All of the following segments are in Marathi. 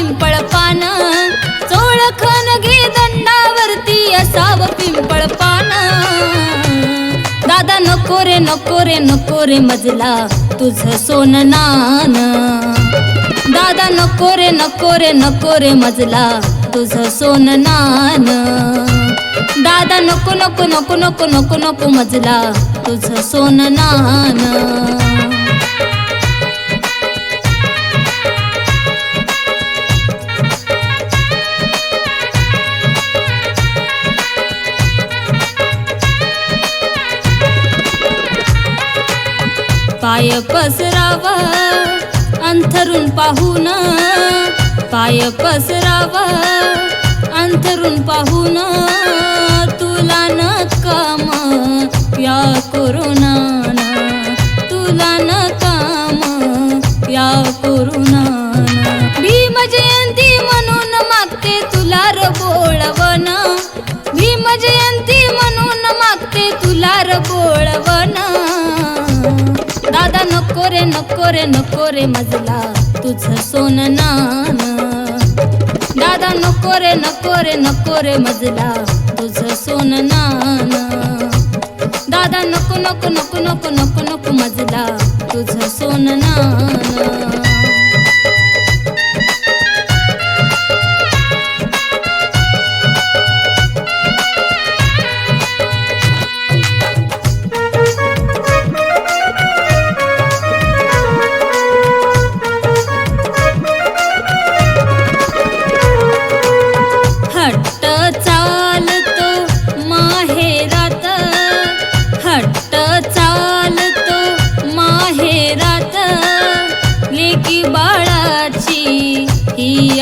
पिंपळ पान चोळखन घे दंडावरती असाव पिंपळ पान दादा नको रे नको रे नको रे मजला तुझ सोन नान दादा नको रे नको रे नको रे मजला तुझ सोन नान दादा नको नको नको नको नको नको मजला तुझ सोन नान पाय पसरावा अंथरून पाहून. पाय पसरावा अंथरून पाहून. तुला न काम या कोरोनान. तुला न काम या कोरोनान नको रे नको रे मजला तुझं सोनं नान दादा नको रे नको रे नको रे मजला तुझं सोनं नान दादा नको नको नको नको नको नको मजला तुझं सोनं नान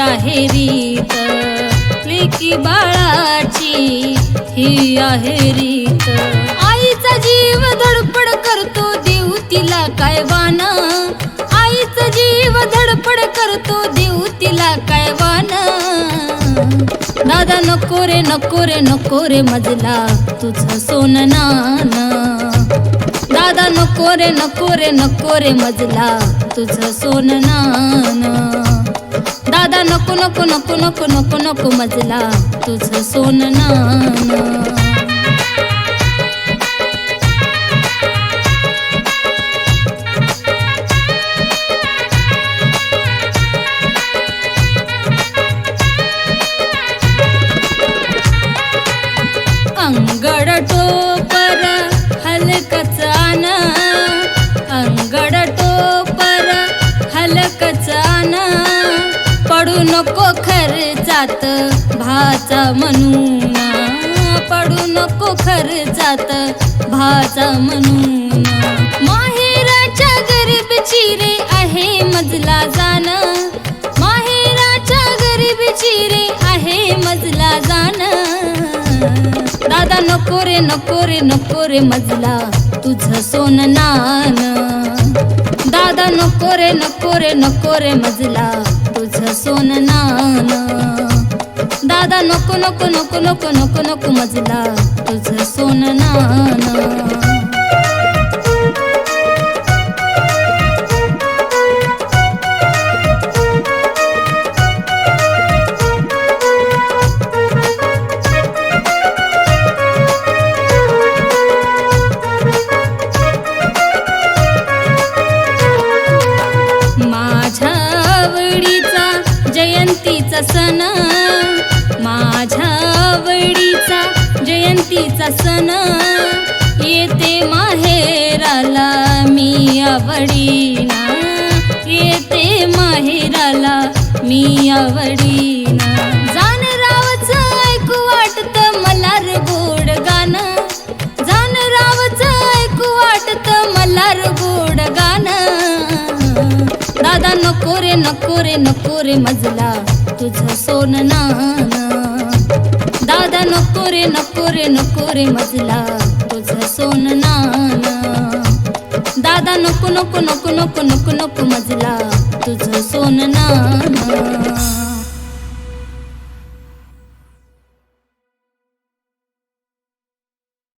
आहे रीत. लेकी बाळाची ही आहे रीत. आईचा जीव धडपड करतो देऊ तिला काय वान आईचा जीव धडपड करतो देऊ तिला काय वान दादा नको रे नको रे नको रे मजला तुझं सोनं नान दादा नको रे नको रे नको रे मजला तुझं सोनं नाना दादा नको नको नको नको नको नको मजला तुझं सोन नान अंगड टोपर हलकच खर्चात भाचा म्हणून पडू नको खर्चात भाचा म्हणून. माहेराच्या गरीब चिरे आहे मजला जाण. माहेराच्या गरीब चिरे आहे मजला जाण. दादा नको रे नको रे नको रे मजला तुझं सोनं नान दादा नको रे नको रे नको रे मजला तुझं सोन नान. दादा नको नको नको नको नको नको मजला. तुझं सोन नान. आवडीना येते माहेराला मी आवडीना. जाण रावच ऐकू वाटत मला रे गोड गाणं. जाण रावच ऐकू वाटत मला रे गोड गाणं. दादा नको रे नको रे नको रे मजला तुझं सोन नान दादा नको रे नको रे नको रे मजला तुझं सोन नान दादा नको नको नको नको नको नको मजला. तुझं सोन ना